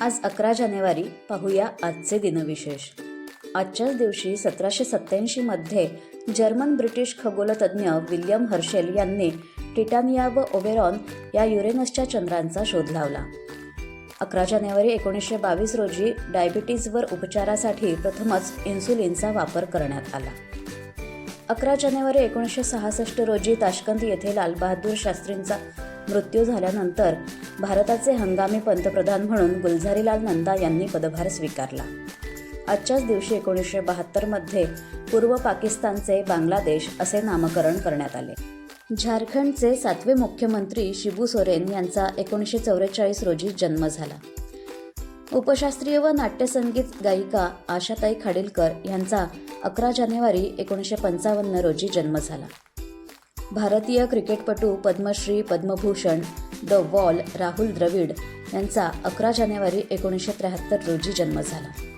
आज अकरा जानेवारी पाहूया आजचे दिनविशेष. आजच्याच दिवशी सतराशे सत्त्याऐंशीमध्ये जर्मन ब्रिटिश खगोलतज्ञ विल्यम हर्शेल यांनी टिटानिया व ओबेरॉन या युरेनसच्या चंद्रांचा शोध लावला. अकरा जानेवारी एकोणीसशे बावीस रोजी डायबिटीजवर उपचारासाठी प्रथमच इन्सुलिनचा वापर करण्यात आला. अकरा जानेवारी एकोणीसशे सहासष्ट रोजी ताशकंद येथे लालबहादूर शास्त्रींचा मृत्यू झाल्यानंतर भारताचे हंगामी पंतप्रधान म्हणून गुलझारीलाल नंदा यांनी पदभार स्वीकारला. आजच्याच दिवशी एकोणीसशे बहात्तरमध्ये पूर्व पाकिस्तानचे बांगलादेश असे नामकरण करण्यात आले. झारखंडचे सातवे मुख्यमंत्री शिबू सोरेन यांचा एकोणीसशे चौवेचाळीस रोजी जन्म झाला. उपशास्त्रीय व नाट्यसंगीत गायिका आशाताई खाडीलकर यांचा अकरा जानेवारी एकोणीसशे पंचावन्न रोजी जन्म झाला. भारतीय क्रिकेटपटू पद्मश्री पद्मभूषण द वॉल राहुल द्रविड यांचा अकरा जानेवारी एकोणीसशे त्र्याहत्तर रोजी जन्म झाला.